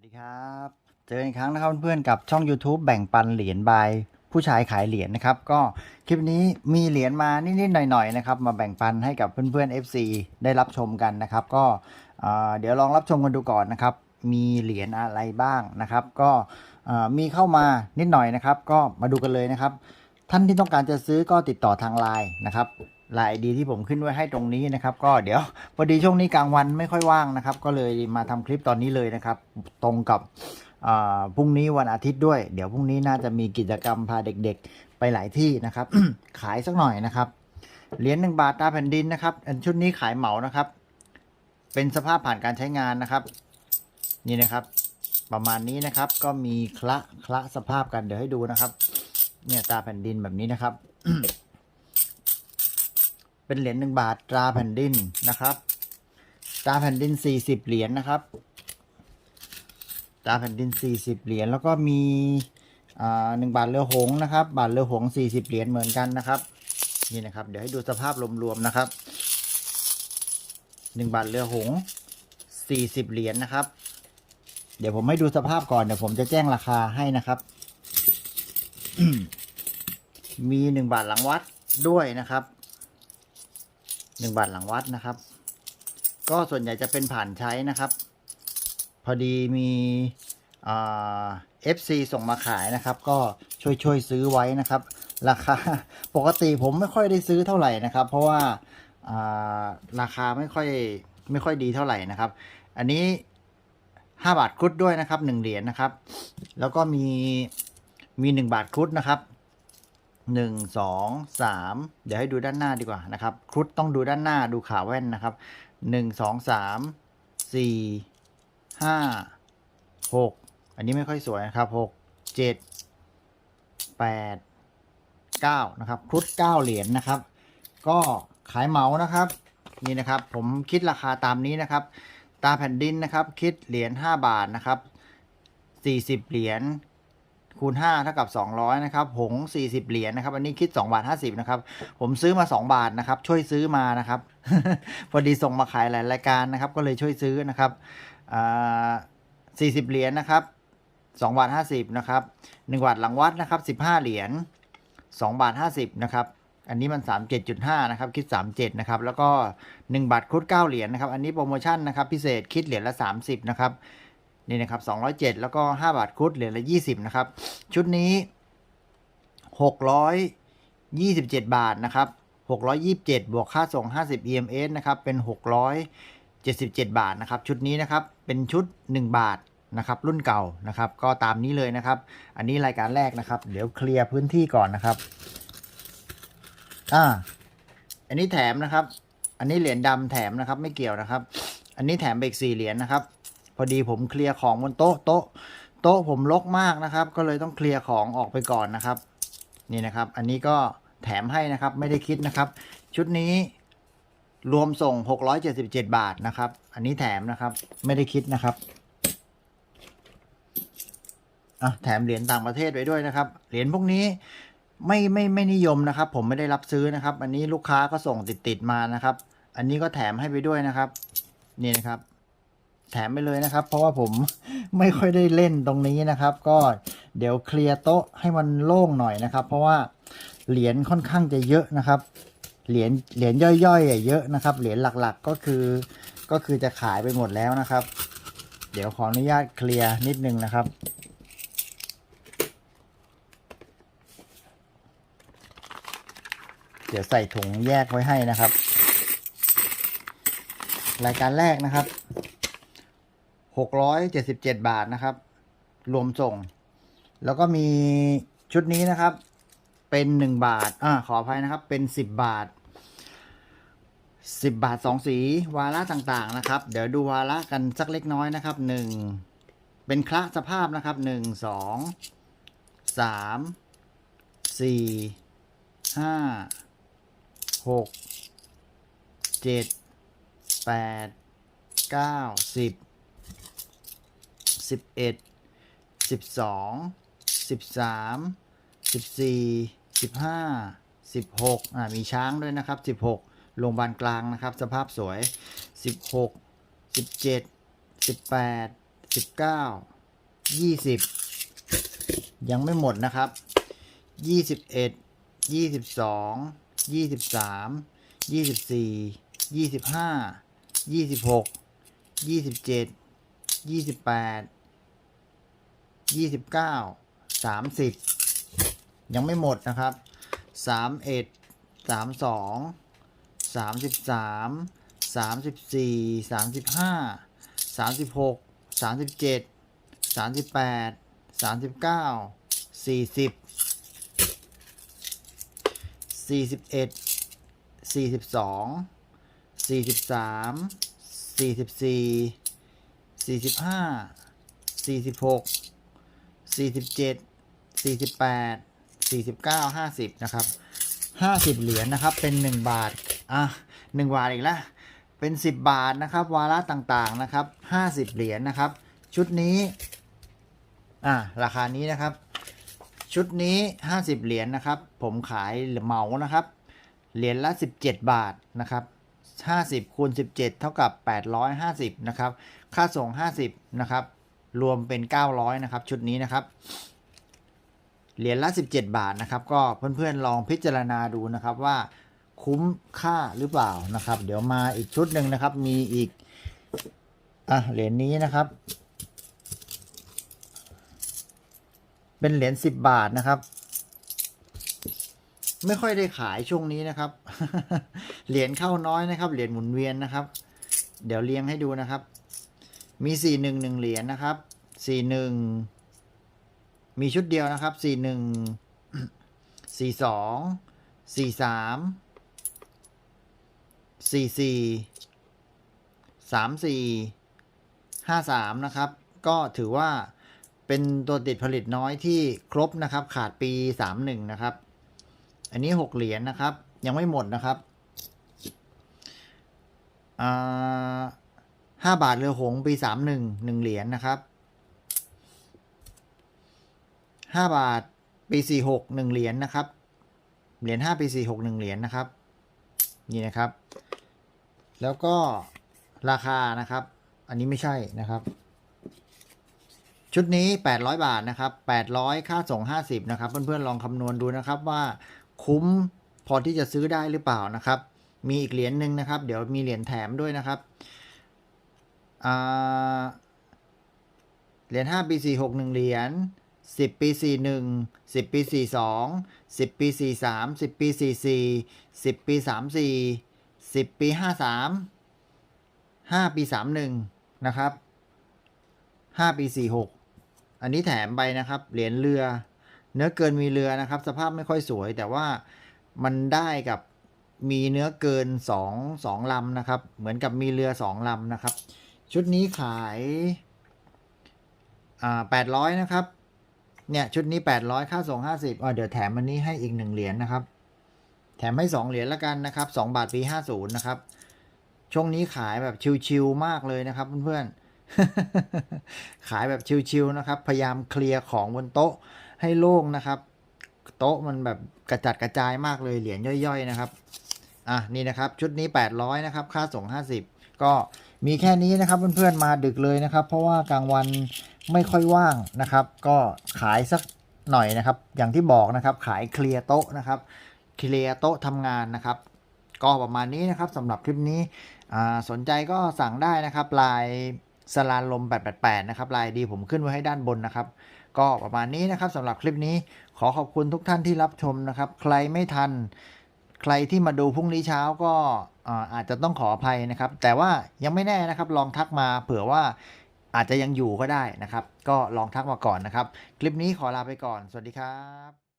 วัสดีครับ เจออีกครั้งนะครับเพื่อนๆกับช่อง YouTube แบ่งปันเหรียญบายผู้ชายขายเหรียญนะครับ ก็คลิปนี้มีเหรียญมานิดๆหน่อยๆนะครับ มาแบ่งปันให้กับเพื่อนๆ FC ได้รับชมกันนะครับ ก็เดี๋ยวลองรับชมกันดูก่อนนะครับ มีเหรียญอะไรบ้างนะครับ ก็มีเข้ามานิดหน่อยนะครับ ก็มาดูกันเลยนะครับ ท่านที่ต้องการจะซื้อก็ติดต่อทางไลน์นะครับ ลน์ดีที่ผมขึ้นไว้ให้ตรงนี้นะครับ ก็เดี๋ยวพอดีช่วงนี้กลางวันไม่ค่อยว่างนะครับ ก็เลยมาทำคลิปตอนนี้เลยนะครับ ตรงกับพรุ่งนี้วันอาทิตย์ด้วย เดี๋ยวพรุ่งนี้น่าจะมีกิจกรรมพาเด็กๆ ไปหลายที่นะครับ ขายสักหน่อยนะครับเหรียญหนึ่งบาทตาแผ่นดินนะครับอันชุดนี้ขายเหมานะครับ เป็นสภาพผ่านการใช้งานนะครับ นี่นะครับ ประมาณนี้นะครับ ก็มีคละคละสภาพกันเดี๋ยวให้ดูนะครับ เนี่ยตาแผ่นดินแบบนี้นะครับ เป็นเหรียญหนึ่งบาทตราแผ่นดินนะครับ ตราแผ่นดินสี่สิบเหรียญนะครับ ตราแผ่นดินสี่สิบเหรียญแล้วก็มีหนึ่งบาทเรือหงนะครับ บาทเรือหงสี่สิบเหรียญเหมือนกันนะครับนี่นะครับ เดี๋ยวให้ดูสภาพรวมๆนะครับหนึ่งบาทเรือหงสี่สิบเหรียญนะครับ เดี๋ยวผมให้ดูสภาพก่อนเดี๋ยวผมจะแจ้งราคาให้นะครับ มีหนึ่งบาทหลังวัดด้วยนะครับ หนึ่งบาทหลังวัดนะครับ ก็ส่วนใหญ่จะเป็นผ่านใช้นะครับ พอดีมีเอฟซีส่งมาขายนะครับ ก็ช่วยช่วยซื้อไว้นะครับ ราคาปกติผมไม่ค่อยได้ซื้อเท่าไหร่นะครับ เพราะว่าราคาไม่ค่อยไม่ค่อยดีเท่าไหร่นะครับ อันนี้ห้าบาทครุดด้วยนะครับหนึ่งเหรียญนะครับ แล้วก็มีมีหนึ่งบาทครุดนะครับ หนึ่งสองสามเดี๋ยวให้ดูด้านหน้าดีกว่านะครับครุฑต้องดูด้านหน้าดูขาแว่นนะครับหนึ่งสองสามสี่ห้าหกอันนี้ไม่ค่อยสวยนะครับหกเจ็ดแปดเก้านะครับครุฑเก้าเหรียญนะครับ ก็ขายเหมานะครับนี่นะครับผมคิดราคาตามนี้นะครับ ตาแผ่นดินนะครับ คิดเหรียญ5บาทนะครับ40เหรียญ คูณ5เท่ากับ 200 นะครับ หงส์40 เหรียญนะครับ อันนี้คิด 2 บาท 50 นะครับ ผมซื้อมา 2 บาทนะครับ ช่วยซื้อมานะครับ พอดีส่งมาขายหลายรายการนะครับ ก็เลยช่วยซื้อนะครับอ่า40 เหรียญนะครับ2บาท50 นะครับ1บาทหลังวัดนะครับ 15 เหรียญ2บาท50 นะครับ อันนี้มัน 37.5 นะครับ คิด 37 นะครับ แล้วก็ 1 บาทครุฑ9เหรียญนะครับ อันนี้โปรโมชั่นนะครับ พิเศษคิดเหรียญละ 30 นะครับ นี่นะครับ207 แล้วก็ 5 บาทครุฑเหรียญละ 20 นะครับ ชุดนี้ 627 บาทนะครับ 627 บวกค่าส่ง 50 EMS นะครับ เป็น 677 บาทนะครับ ชุดนี้นะครับ เป็นชุด 1 บาทนะครับ รุ่นเก่านะครับ ก็ตามนี้เลยนะครับ อันนี้รายการแรกนะครับ เดี๋ยวเคลียร์พื้นที่ก่อนนะครับ อ่า อันนี้แถมนะครับ อันนี้เหรียญดำแถมนะครับ ไม่เกี่ยวนะครับ อันนี้แถมไปอีกสี่เหรียญนะครับ อดีผมเคลียร์ของบนโต๊ะโต๊ะโต๊ะผมรกมากนะครับ ก็เลยต้องเคลียร์ของออกไปก่อนนะครับ นี่นะครับ อันนี้ก็แถมให้นะครับไม่ได้คิดนะครับ ชุดนี้รวมส่ง 677 บาทนะครับ อันนี้แถมนะครับ ไม่ได้คิดนะครับอะแถมเหรียญต่างประเทศไว้ด้วยนะครับ เหรียญพวกนี้ไม่ไม่ไม่นิยมนะครับ ผมไม่ได้รับซื้อนะครับ อันนี้ลูกค้าก็ส่งติดติดมานะครับ อันนี้ก็แถมให้ไปด้วยนะครับ นี่นะครับ แถมไปเลยนะครับ เพราะว่าผมไม่ค่อยได้เล่นตรงนี้นะครับ ก็เดี๋ยวเคลียร์โต๊ะให้มันโล่งหน่อยนะครับ เพราะว่าเหรียญค่อนข้างจะเยอะนะครับ เหรียญเหรียญย่อยๆอะเยอะนะครับ เหรียญหลักๆก็คือก็คือจะขายไปหมดแล้วนะครับ เดี๋ยวขออนุญาตเคลียร์นิดนึงนะครับเดี๋ยวใส่ถุงแยกไว้ให้นะครับ รายการแรกนะครับ หกร้อยเจ็ดสิบเจ็ดบาทนะครับ รวมส่ง แล้วก็มีชุดนี้นะครับ เป็นหนึ่งบาท อ่า ขออภัยนะครับ เป็นสิบบาทสิบบาทสองสีวาระต่างๆนะครับ เดี๋ยวดูวาระกันสักเล็กน้อยนะครับหนึ่งเป็นคละสภาพนะครับหนึ่งสองสามสี่ห้าหกเจ็ดแปดเก้าสิบ สิบเอ็ดสิบสองสิบสามสิบสี่สิบห้าสิบหกอ่ามีช้างด้วยนะครับสิบหกโรงพยาบาลกลางนะครับ สภาพสวยสิบหกสิบเจ็ดสิบแปดสิบเก้ายี่สิบยังไม่หมดนะครับยี่สิบเอ็ดยี่สิบสองยี่สิบสามยี่สิบสี่ยี่สิบห้ายี่สิบหกยี่สิบเจ็ด ยี่สิบแปดยี่สิบเก้าสามสิบยังไม่หมดนะครับสามเอ็ดสามสองสามสิบสามสามสิบสี่สามสิบห้าสามสิบหกสามสิบเจ็ดสามสิบแปดสามสิบเก้าสี่สิบสี่สิบเอ็ดสี่สิบสองสี่สิบสามสี่สิบสี่ สี่สิบห้าสี่สิบหกสี่สิบเจ็ดสี่สิบแปดสี่สิบเก้าห้าสิบนะครับห้าสิบเหรียญนะครับ เป็นหนึ่งบาท อะหนึ่งบาทอีกแล้วเป็นสิบบาทนะครับ วาระต่างๆนะครับห้าสิบเหรียญนะครับ ชุดนี้ อะราคานี้นะครับ ชุดนี้50เหรียญนะครับ ผมขายเหมานะครับ เหรียญละ17บาทนะครับ 50คูณ17 เท่ากับ 850 นะครับ ค่าส่ง 50 นะครับ รวมเป็น 900 นะครับ ชุดนี้นะครับ เหรียญละ 17 บาทนะครับ ก็เพื่อนๆลองพิจารณาดูนะครับว่าคุ้มค่าหรือเปล่านะครับ เดี๋ยวมาอีกชุดหนึ่งนะครับ มีอีก อะ เหรียญนี้นะครับ เป็นเหรียญสิบบาทนะครับ ไม่ค่อยได้ขายช่วงนี้นะครับ เหรียญเข้าน้อยนะครับ เหรียญหมุนเวียนนะครับ เดี๋ยวเรียงให้ดูนะครับ มีสี่หนึ่งหนึ่งเหรียญนะครับสี่หนึ่งมีชุดเดียวนะครับสี่หนึ่งสี่สองสี่สามสี่สี่สามสี่ห้าสามนะครับ ก็ถือว่าเป็นตัวติดผลิตน้อยที่ครบนะครับ ขาดปีสามหนึ่งนะครับ อันนี้หกเหรียญนะครับ ยังไม่หมดนะครับห้าบาทเรือหงปีสามหนึ่งหนึ่งเหรียญนะครับห้าบาทปีสี่หกหนึ่งเหรียญนะครับ เหรียญห้าปีสี่หกหนึ่งเหรียญนะครับ นี่นะครับ แล้วก็ราคานะครับ อันนี้ไม่ใช่นะครับ ชุดนี้ 800 บาทนะครับ800 ค่าส่ง 50 นะครับ เพื่อนๆ ลองคำนวณดูนะครับว่า คุ้มพอที่จะซื้อได้หรือเปล่านะครับ มีอีกเหรียญหนึ่งนะครับ เดี๋ยวมีเหรียญแถมด้วยนะครับเหรียญ5ปี46 1เหรียญ10 ปี 41 10 ปี 42 10 ปี 43 10 ปี 44 10 ปี 34 10 ปี 53 5 ปี 31 นะครับ 5 ปี 46 อันนี้แถมไปนะครับ เหรียญเรือ เนื้อเกินมีเรือนะครับ สภาพไม่ค่อยสวย แต่ว่ามันได้กับมีเนื้อเกิน2 2ลำนะครับ เหมือนกับมีเรือ2ลำนะครับ ชุดนี้ขายอ่า800 นะครับ เนี่ย ชุดนี้ 800 ค่าส่ง 50อ่าเดี๋ยวแถมอันนี้ให้อีก 1 เหรียญนะครับ แถมให้ 2 เหรียญละกันนะครับ 2 บาทปี 50 นะครับ ช่วงนี้ขายแบบชิวๆมากเลยนะครับเพื่อนๆ ขายแบบชิวๆนะครับ พยายามเคลียร์ของบนโต๊ะ ให้โล่งนะครับ โต๊ะมันแบบกระจัดกระจายมากเลยเหรียญย่อย ๆ นะครับอะนี่นะครับชุดนี้ 800นะครับค่าส่ง 50 ก็มีแค่นี้นะครับเพื่อนๆมาดึกเลยนะครับ เพราะว่ากลางวันไม่ค่อยว่างนะครับ ก็ขายสักหน่อยนะครับ อย่างที่บอกนะครับขายเคลียร์โต๊ะนะครับเคลียร์โต๊ะทำงานนะครับ ก็ประมาณนี้นะครับสำหรับคลิปนี้อ่าสนใจก็สั่งได้นะครับลายสลานลม 888 นะครับลายดีผมขึ้นไว้ให้ด้านบนนะครับ ก็ประมาณนี้นะครับสำหรับคลิปนี้ขอขอบคุณทุกท่านที่รับชมนะครับ ใครไม่ทัน ใครที่มาดูพรุ่งนี้เช้าก็อาจจะต้องขออภัยนะครับ แต่ว่ายังไม่แน่นะครับ ลองทักมาเผื่อว่าอาจจะยังอยู่ก็ได้นะครับ ก็ลองทักมาก่อนนะครับ คลิปนี้ขอลาไปก่อน สวัสดีครับ